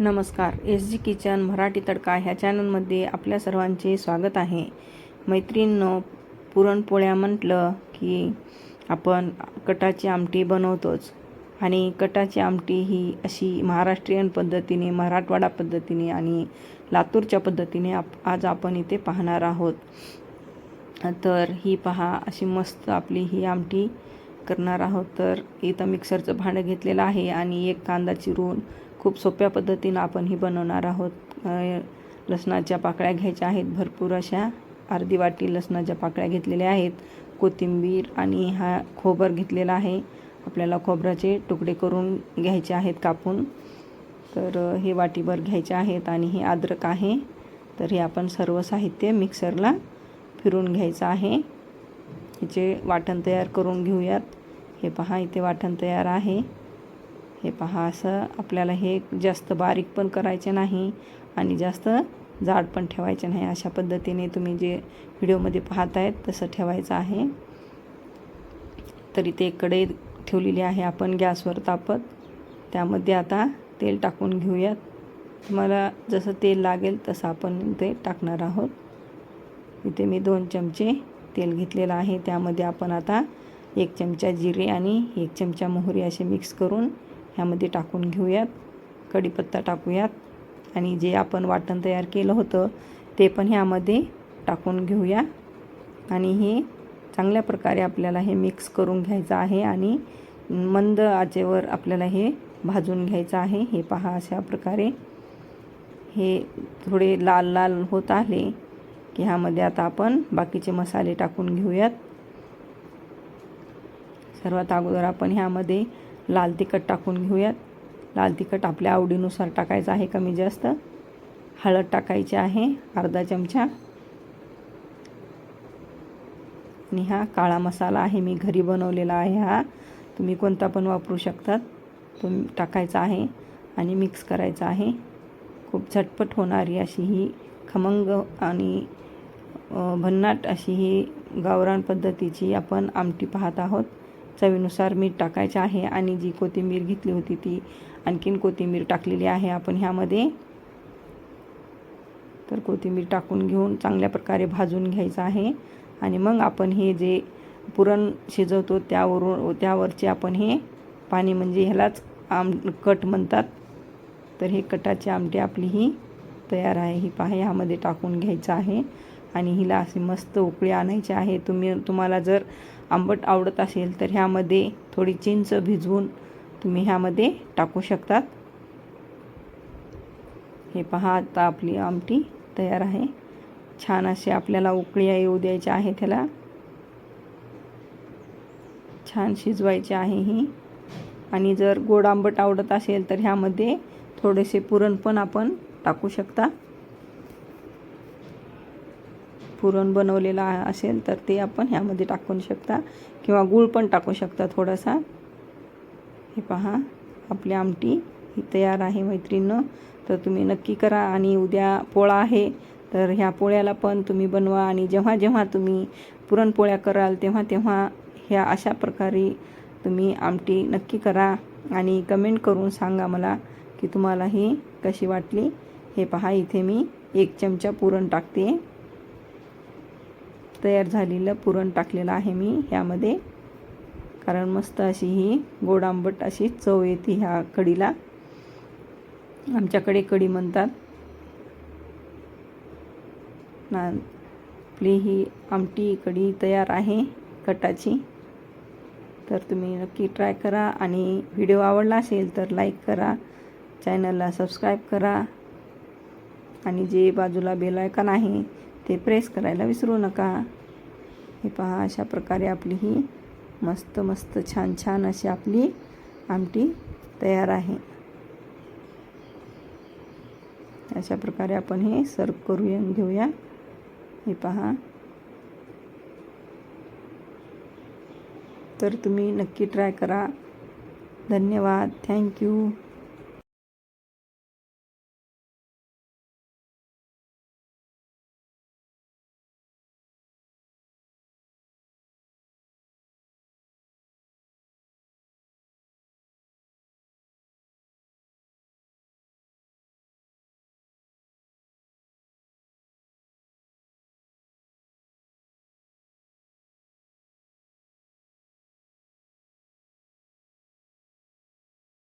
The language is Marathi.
नमस्कार. एस जी किचन मराठी तडका ह्या चॅनलमध्ये आपल्या सर्वांचे स्वागत आहे. मैत्रिणींनो पुरणपोळ्या म्हटलं की आपण कटाची आमटी बनवतोच आणि कटाची आमटी ही अशी महाराष्ट्रीयन पद्धतीने मराठवाडा पद्धतीने आणि लातूरच्या पद्धतीने आप आज आपण इथे पाहणार आहोत. तर ही पहा अशी मस्त आपली ही आमटी करणार आहोत तर इथं मिक्सरचं भांडं घेतलेलं आहे आणि एक कांदा चिरून खूप सोप्या पद्धतीनं आपण ही बनवणार आहोत. लसणाच्या पाकळ्या घ्यायच्या आहेत भरपूर अशा अर्धी वाटी लसणाच्या पाकळ्या घेतलेल्या आहेत. कोथिंबीर आणि हा खोबर घेतलेला आहे. आपल्याला खोबऱ्याचे तुकडे करून घ्यायचे आहेत कापून. तर हे वाटीभर घ्यायचे आहेत आणि हे अद्रक आहे. तर हे आपण सर्व साहित्य मिक्सरला फिरून घ्यायचं आहे. याचे वाटण तयार करून घेऊयात. हे पहा इथे वाटण तयार आहे. हे पहा असं आपल्याला हे जास्त बारीक पण करायचे नाही आणि जास्त जाड पण ठेवायचे नाही. अशा पद्धतीने तुम्ही जे व्हिडिओमध्ये पाहत आहेत तसं ठेवायचं आहे. तर इथे एक कढई ठेवलेली आहे आपण गॅसवर तापत. त्यामध्ये आता तेल टाकून घेऊयात. तुम्हाला जसं तेल लागेल तसं आपण ते टाकणार आहोत. इथे मी दोन चमचे तेल घेतलेलं आहे. त्यामध्ये आपण आता एक चमचा जिरे आणि एक चमचा मोहरी असे मिक्स करून ह्यामध्ये टाकून घेऊयात. कढीपत्ता टाकूयात. आणि जे आपण वाटण तयार केलं होतं ते पण ह्यामध्ये टाकून घेऊया. आणि हे चांगल्या प्रकारे आपल्याला हे मिक्स करून घ्यायचं आहे आणि मंद आचेवर आपल्याला हे भाजून घ्यायचं आहे. हे पहा अशा प्रकारे. हे थोडे लाल लाल होत आले की ह्यामध्ये आता आपण बाकीचे मसाले टाकून घेऊयात. सर्वात अगोदर आपण ह्यामध्ये लाल तिखट टाकून घेऊयात. लाल तिखट आपल्या आवडीनुसार टाकायचं आहे कमी जास्त. हळद टाकायची आहे अर्धा चमचा. आणि हा काळा मसाला आहे मी घरी बनवलेला आहे हा. तुम्ही कोणता पण वापरू शकतात. तो टाकायचा आहे आणि मिक्स करायचा आहे. खूप झटपट होणारी अशी ही खमंग आणि भन्नाट अशी ही गावरान पद्धतीची आपण आमटी पाहत आहोत. चवीनुसार मीठ टाकायचे आहे आणि जी कोथिंबीर घेतली होती ती आणखीन कोथिंबीर टाकलेली आहे. आपण ह्यामध्ये तर कोथिंबीर टाकून घेऊन चांगल्या प्रकारे भाजून घ्यायचं आहे. आणि मग आपण हे जे पुरण शिजवतो त्यावरून त्यावरचे आपण हे पाणी म्हणजे ह्यालाच आम कट म्हणतात. तर हे कटाची आमटी आपली ही तयार आहे. ही पहा ह्यामध्ये टाकून घ्यायचं आहे. आणि हिला असे मस्त उकळी आणायची आहे. तुम्ही तुम्हाला जर आंबट आवडत असेल तर ह्यामध्ये थोडी चिंच भिजवून तुम्ही ह्यामध्ये टाकू शकतात. हे पहा आता आपली आमटी तयार आहे. छान असे आपल्याला उकळी येऊ द्यायच्या आहे त्याला छान शिजवायची आहे ही. आणि जर गोड आंबट आवडत असेल तर ह्यामध्ये थोडेसे पुरण पण आपण टाकू शकता. पुरण बनवलेलं असेल तर ते आपण ह्यामध्ये टाकून शकता. किंवा गूळ पण टाकू शकता थोडासा. हे पहा आपली आमटी ही तयार आहे मैत्रिणीनं. तर तुम्ही नक्की करा आणि उद्या पोळा आहे तर ह्या पोळ्याला पण तुम्ही बनवा. आणि जेव्हा जेव्हा तुम्ही पुरणपोळ्या कराल तेव्हा तेव्हा ह्या अशा प्रकारे तुम्ही आमटी नक्की करा. आणि कमेंट करून सांगा मला की तुम्हाला ही कशी वाटली. हे पहा इथे मी एक चमचा पुरण टाकते. तयार झालेलं पुरण टाकलेलं आहे मी ह्यामध्ये. कारण मस्त अशी ही गोडांबट अशी चव येते ह्या कढीला आमच्याकडे कढी म्हणतात. ना आपली ही आमटी कढी तयार आहे कटाची. तर तुम्ही नक्की ट्राय करा आणि व्हिडिओ आवडला असेल तर लाईक करा चॅनलला सबस्क्राईब करा. आणि जे बाजूला बेल आयकॉन आहे ते प्रेस करायला विसरू नका. हे पहा अशा प्रकारे आपली ही मस्त मस्त छान छान अशी आपली आमटी तयार आहे. अशा प्रकारे आपण हे सर्व करून घेऊया. हे पहा. तर तुम्ही नक्की ट्राय करा. धन्यवाद. थँक्यू